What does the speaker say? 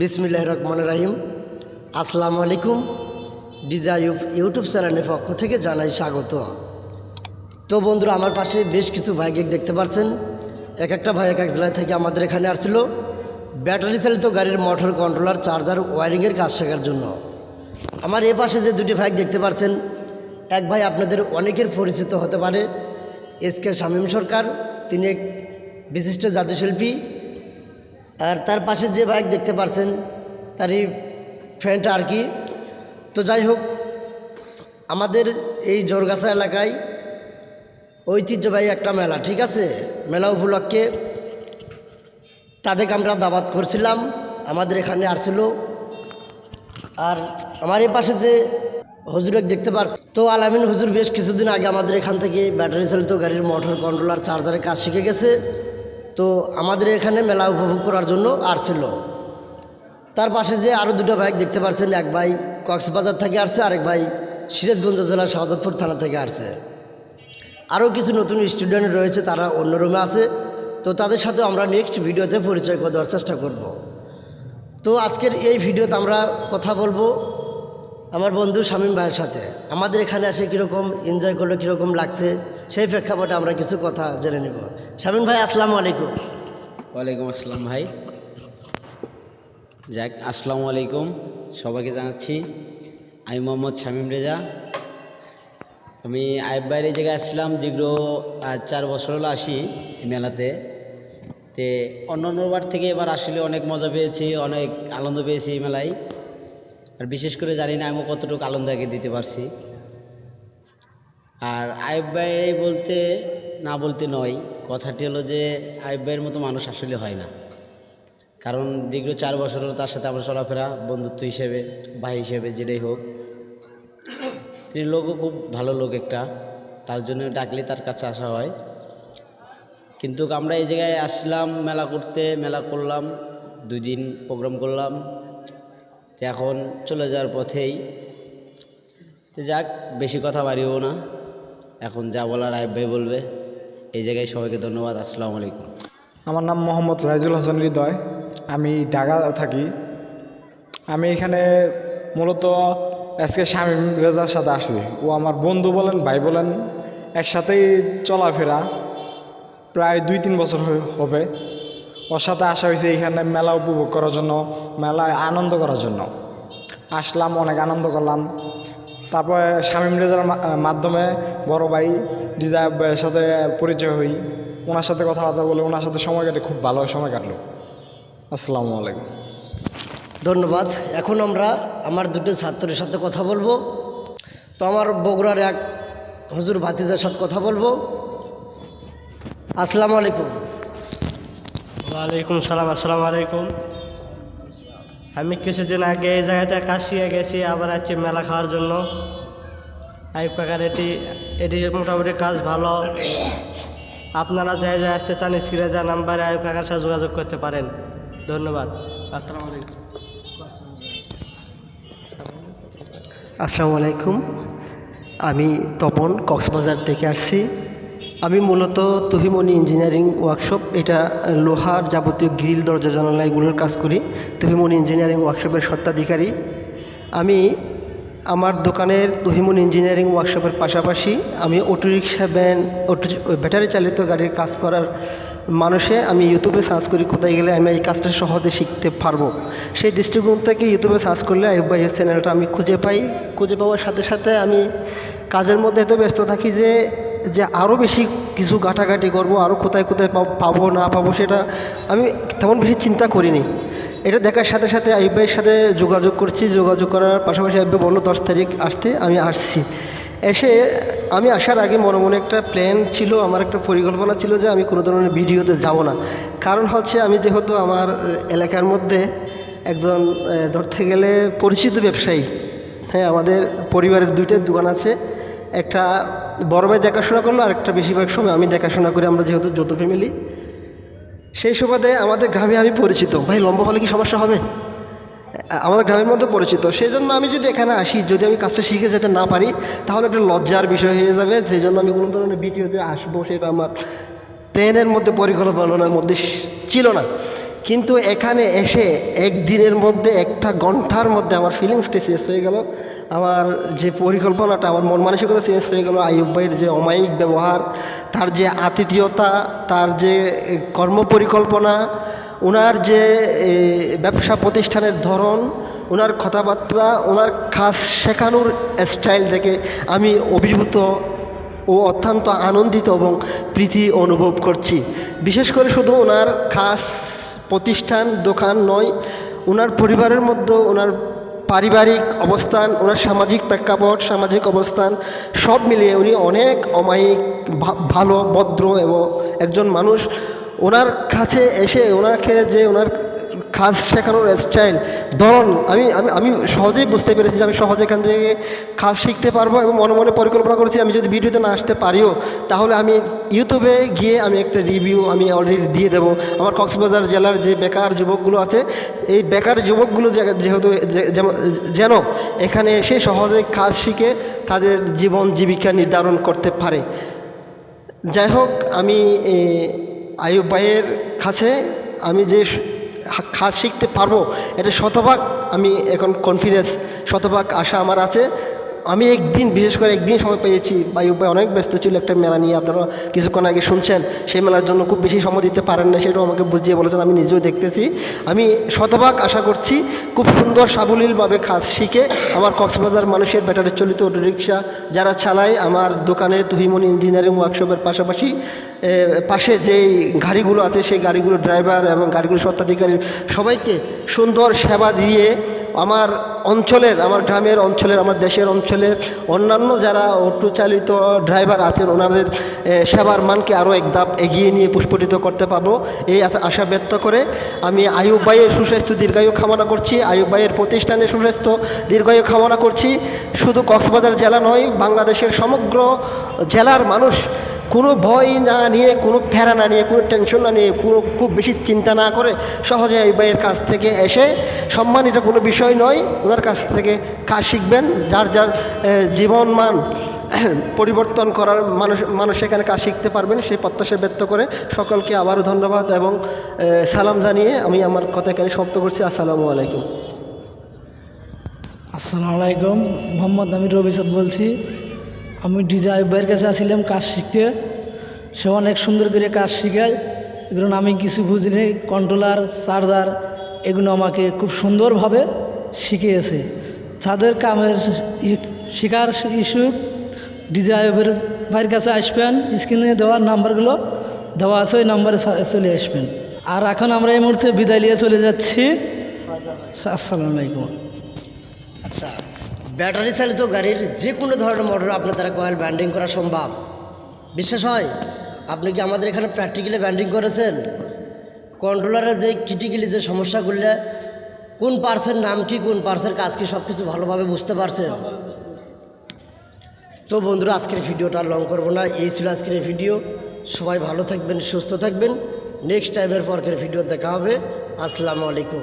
বিসমিল্লাহ রহমান রাহিম। আসসালামু আলাইকুম। ডিজাইব ইউটিউব চ্যানেলের পক্ষ থেকে জানাই স্বাগত। তো বন্ধুরা, আমার পাশে বেশ কিছু ভাইকে দেখতে পাচ্ছেন। এক একটা ভাই এক এক জেলা থেকে আমাদের এখানে আসছিল। ব্যাটারি চালিত গাড়ির মোটর কন্ট্রোলার, চার্জার, ওয়ারিংয়ের কাজ শেখার জন্য। আমার এ পাশে যে দুটি ভাই দেখতে পাচ্ছেন, এক ভাই আপনাদের অনেকের পরিচিত হতে পারে। এস কে শামীম সরকার, তিনি এক বিশিষ্ট জাদুশিল্পী। আর তার পাশে যে বাইক দেখতে পাচ্ছেন তারই ফ্রেন্ড আর কি। তো যাই হোক, আমাদের এই জোরগাছা এলাকায় ঐতিহ্যবাহী একটা মেলা, ঠিক আছে? মেলা উপলক্ষে তাদেরকে আমরা দাবাত করছিলাম, আমাদের এখানে আসছিল। আর আমার এই পাশে যে হুজুর দেখতে পাচ্ছি তো আলামিন হুজুর বেশ কিছুদিন আগে আমাদের এখান থেকে ব্যাটারি চালিত গাড়ির মোটর কন্ট্রোলার চার্জারের কাজ শিখে গেছে। তো আমাদের এখানে মেলা উপভোগ করার জন্য আসছিল। তার পাশে যে আরও দুটো বাইক দেখতে পাচ্ছেন এক ভাই কক্সবাজার থেকে আসছে, আরেক ভাই সিরাজগঞ্জ জেলার শাহজাদপুর থানা থেকে আসছে। আরও কিছু নতুন স্টুডেন্ট রয়েছে, তারা অন্য রুমে আছে। তো তাদের সাথে আমরা নেক্সট ভিডিওতে পরিচয় করে দেওয়ার চেষ্টা করব। তো আজকের এই ভিডিওতে আমরা কথা বলব আমার বন্ধু শামীম ভাইয়ের সাথে। আমাদের এখানে এসে কীরকম এনজয় করল, কীরকম লাগছে, সেই প্রেক্ষাপটে আমরা কিছু কথা জেনে নেব। শামীম ভাই, আসসালামু আলাইকুম। ওয়ালাইকুম আসসালাম ভাই। যাক, আসসালামু আলাইকুম। সবাইকে জানাচ্ছি, আমি মোহাম্মদ শামীম রেজা। আমি আইব বাইরে জায়গায় আসছিলাম, দীর্ঘ চার বছর হলো আসি মেলাতে। তে অন্য অন্যবার থেকে এবার আসলে অনেক মজা পেয়েছি, অনেক আনন্দ পেয়েছি এই মেলায়। আর বিশেষ করে জানি না আমি কতটুকু আগে দিতে পারছি। আর আইব ভাই বলতে না বলতে নয়, কথাটি হলো যে আইব ভাইয়ের মতো মানুষ আসলে হয় না। কারণ দীর্ঘ চার বছর হলো তার সাথে আমার চলাফেরা, বন্ধুত্ব হিসেবে, ভাই হিসেবে, যেটাই হোক। তিনি লোকও খুব ভালো লোক একটা, তার জন্য ডাকলে তার কাছে আসা হয়। কিন্তু আমরা এই জায়গায় আসলাম, মেলা করতে, মেলা করলাম, দুই দিন প্রোগ্রাম করলাম। এখন চলে যাওয়ার পথেই। যাক, বেশি কথা বাড়িও না। এখন যা বলার আইব ভাই বলবে। এই জায়গায় সবাইকে ধন্যবাদ। আসসালামু আলাইকুম। আমার নাম মোহাম্মদ রাইজুল হাসান হৃদয়। আমি ঢাকা থাকি। আমি এখানে মূলত আজকে স্বামী রেজার সাথে আসছি। ও আমার বন্ধু বলেন, ভাই বলেন, একসাথেই চলাফেরা প্রায় দুই তিন বছর হবে। ওর সাথে আসা হয়েছে এখানে মেলা উপভোগ করার জন্য, মেলায় আনন্দ করার জন্য। আসলাম, অনেক আনন্দ করলাম। তারপরে শামীম রেজার মাধ্যমে বড় ভাই ডিজাইব ভাইয়ের সাথে পরিচয় হই। ওনার সাথে কথাবার্তা বলে ওনার সাথে সময় কাটে, খুব ভালো সময় কাটলো। আসসালামু আলাইকুম। ধন্যবাদ। এখন আমরা আমার দুটো ছাত্রের সাথে কথা বলব। তো আমার বগুড়ার এক হুজুর ভাতিজার সাথে কথা বলব। আসসালামু আলাইকুম। ওয়ালাইকুম সালাম, আসসালামু আলাইকুম। আমি কিছুদিন আগে এই জায়গাতে কাজ শিখে গেছি, আবার আছি মেলা খাওয়ার জন্য। আইব কাকার এটি এটি মোটামুটি কাজ ভালো। আপনারা যাই যাই আসতে চান, স্ক্রিনে যা নাম্বারে আইব কাকার সাথে যোগাযোগ করতে পারেন। ধন্যবাদ। আসসালামু আলাইকুম। আসসালামু আলাইকুম। আমি তপন কক্সবাজার থেকে আসছি। আমি মূলত তহিমণি ইঞ্জিনিয়ারিং ওয়ার্কশপ, এটা লোহার যাবতীয় গ্রিল, দরজা, জানালা এগুলোর কাজ করি। তহিমণি ইঞ্জিনিয়ারিং ওয়ার্কশপের স্বত্বাধিকারী। আমি আমার দোকানের তহিমন ইঞ্জিনিয়ারিং ওয়ার্কশপের পাশাপাশি আমি অটোরিক্সা ভ্যান, অটো, ব্যাটারি চালিত গাড়ির কাজ করার মানুষে আমি ইউটিউবে সার্চ করি কোথায় গেলে আমি এই কাজটা সহজে শিখতে পারব। সেই দৃষ্টিকোণ থেকে ইউটিউবে সার্চ করলে আইব ভাইয়ের চ্যানেলটা আমি খুঁজে পাই। খুঁজে পাওয়ার সাথে সাথে আমি কাজের মধ্যে এত ব্যস্ত থাকি যে যে আরও বেশি কিছু ঘাটাঘাটি করব আরও কোথায় কোথায় পাবো, না পাবো সেটা আমি তেমন বেশি চিন্তা করিনি। এটা দেখার সাথে সাথে আইব ভাইয়ের সাথে যোগাযোগ করছি, যোগাযোগ করার পাশাপাশি আইব বলল, দশ তারিখ আসতে আমি আসছি। এসে আমি আসার আগে মনে মনে একটা প্ল্যান ছিল, আমার একটা পরিকল্পনা ছিল যে আমি কোনো ধরনের ভিডিওতে যাব না। কারণ হচ্ছে আমি যেহেতু আমার এলাকার মধ্যে একজন ধরতে গেলে পরিচিত ব্যবসায়ী হ্যাঁ আমাদের পরিবারের দুইটা দোকান আছে। একটা বড় ভাই দেখাশোনা করল, আর একটা বেশিরভাগ সময় আমি দেখাশোনা করি, আমরা যেহেতু যৌথ ফ্যামিলি সেই সুবাদে আমাদের গ্রামে আমি পরিচিত। ভাই, লম্বা হলে কি সমস্যা হবে? আমাদের গ্রামের মধ্যে পরিচিত। সেই জন্য আমি যদি এখানে আসি, যদি আমি কাজটা শিখে যেতে না পারি, তাহলে একটা লজ্জার বিষয় হয়ে যাবে। সেই জন্য আমি কোনো ধরনের ভিডিওতে আসব সেটা আমার প্ল্যানের মধ্যে, পরিকল্পনার মধ্যে ছিল না। কিন্তু এখানে এসে একদিনের মধ্যে, একটা ঘণ্টার মধ্যে আমার ফিলিংসটা শেষ হয়ে গেল। আমার যে পরিকল্পনাটা আমার মন মানসিকতা চেঞ্জ হয়ে গেল আইয়ুব ভাইয়ের যে অমায়িক ব্যবহার তার যে আতিথেয়তা তার যে এ, কর্মপরিকল্পনা ওনার যে ব্যবসা প্রতিষ্ঠানের ধরন ওনার কথাবার্তা ওনার খাস শেখানোর স্টাইল দেখে আমি অভিভূত ও অত্যন্ত আনন্দিত এবং প্রীতি অনুভব করছি। বিশেষ করে শুধু ওনার খাস প্রতিষ্ঠান দোকান নয় ওনার পরিবারের মধ্যে ওনার পারিবারিক অবস্থান, ওনার সামাজিক প্রেক্ষাপট, সামাজিক অবস্থান, সব মিলিয়ে উনি অনেক অমায়িক ভালো, ভদ্র এবং একজন মানুষ। ওনার কাছে এসে ওনাকে যে ওনার কাজ শেখানোর স্টাইল ধরন, আমি আমি আমি সহজেই বুঝতে পেরেছি যে আমি সহজে এখান থেকে কাজ শিখতে পারব এবং মনে মনে পরিকল্পনা করেছি আমি যদি ভিডিওতে না আসতে পারিও, তাহলে আমি ইউটিউবে গিয়ে আমি একটা রিভিউ আমি অলরেডি দিয়ে দেবো। আমার কক্সবাজার জেলার যে বেকার যুবকগুলো আছে, এই বেকার যুবকগুলো যেহেতু যেন এখানে এসে সহজে কাজ শিখে তাদের জীবন জীবিকা নির্ধারণ করতে পারে। যাই হোক, আমি আয়ুব ভাইয়ের কাছে আমি যে স- হা- কাজ শিখতে পারব এটা শতভাগ আমি এখন কনফিডেন্স শতভাগ আশা আমার আছে। আমি একদিন, বিশেষ করে একদিন সময় পেয়েছি আয়ুব ভাই অনেক ব্যস্ত ছিল একটা মেলা নিয়ে, আপনারা কিছুক্ষণ আগে শুনছেন, সেই মেলার জন্য খুব বেশি সময় দিতে পারেন না, সেটাও আমাকে বুঝিয়ে বলেছেন, আমি নিজেও দেখতেছি। আমি শতভাগ আশা করছি, খুব সুন্দর, সাবলীলভাবে কাজ শিখে আমার কক্সবাজার মানুষের ব্যাটারি চালিত অটোরিকশা যারা চালায়, আমার দোকানে তুহিমনি ইঞ্জিনিয়ারিং ওয়ার্কশপের পাশাপাশি পাশে যেই গাড়িগুলো আছে, সেই গাড়িগুলো ড্রাইভার এবং গাড়িগুলোর স্বত্বাধিকারী সবাইকে সুন্দর সেবা দিয়ে আমার অঞ্চলের, আমার গ্রামের অঞ্চলের, আমার দেশের অঞ্চলের অন্যান্য যারা অটো চালিত ড্রাইভার আছেন, ওনাদের সেবার মানকে আরও এক ধাপ এগিয়ে নিয়ে পুষ্পটিত করতে পারব। এই আশা- ব্যক্ত করে আমি আয়ুব ভাইয়ের সুস্বাস্থ্য, দীর্ঘায়ু কামনা করছি। আয়ুব ভাইয়ের প্রতিষ্ঠানের সুস্বাস্থ্য, দীর্ঘায়ু কামনা করছি। শুধু কক্সবাজার জেলা নয়, বাংলাদেশের সমগ্র জেলার মানুষ কোনো ভয় না নিয়ে, কোনো ফেরা না নিয়ে, কোনো টেনশন না নিয়ে, কোনো খুব বেশি চিন্তা না করে সহজে এই ভাইয়ের কাছ থেকে এসে সম্মান এটা কোনো বিষয় নয়, ওনার কাছ থেকে কাজ শিখবেন। যার যার জীবন মান পরিবর্তন করার মানুষ মানুষ এখানে কাজ শিখতে পারবেন, সেই প্রত্যাশা ব্যক্ত করে সকলকে আবারও ধন্যবাদ এবং সালাম জানিয়ে আমি আমার কথা এখানে সমাপ্ত করছি। আসসালামু আলাইকুম। আসসালামু আলাইকুম। মোহাম্মদ আমি রবিসাদ বলছি। আমি ডিজে আইবের কাছে আসছিলাম কাজ শিখতে। সে অনেক সুন্দর করে কাজ শিখায়। এগুলো আমি কিছু বুঝিনি। কন্ট্রোলার চার্জার এগুলো আমাকে খুব সুন্দরভাবে শিখিয়েছে। যাদের কামের শেখার ইস্যু ডিজে আইবের ভাইয়ের কাছে আসবেন স্ক্রিনে দেওয়ার নাম্বারগুলো দেওয়া আছে, ওই নাম্বারে চলে আসবেন। আর এখন আমরা এই মুহূর্তে বিদায় নিয়ে চলে যাচ্ছি। আসসালামু আলাইকুম। আচ্ছা। ব্যাটারি চালিত গাড়ির যে কোনো ধরনের মোটর আপনার দ্বারা কয়েল ব্যান্ডিং করা সম্ভব। বিশ্বাস হয়? আপনি কি আমাদের এখানে প্র্যাকটিক্যালি ব্যান্ডিং করেছেন? কন্ট্রোলারের যে ক্রিটিক্যালি যে সমস্যাগুলো, কোন পার্সের নাম কি, কোন পার্সের কাজ কি সব কিছু ভালোভাবে বুঝতে পারছেন? তো বন্ধুরা, আজকের ভিডিওটা লং করব না। এই ছিল আজকের ভিডিও সবাই ভালো থাকবেন, সুস্থ থাকবেন। নেক্সট টাইমের পরকের ভিডিও দেখা হবে। আসসালামু আলাইকুম।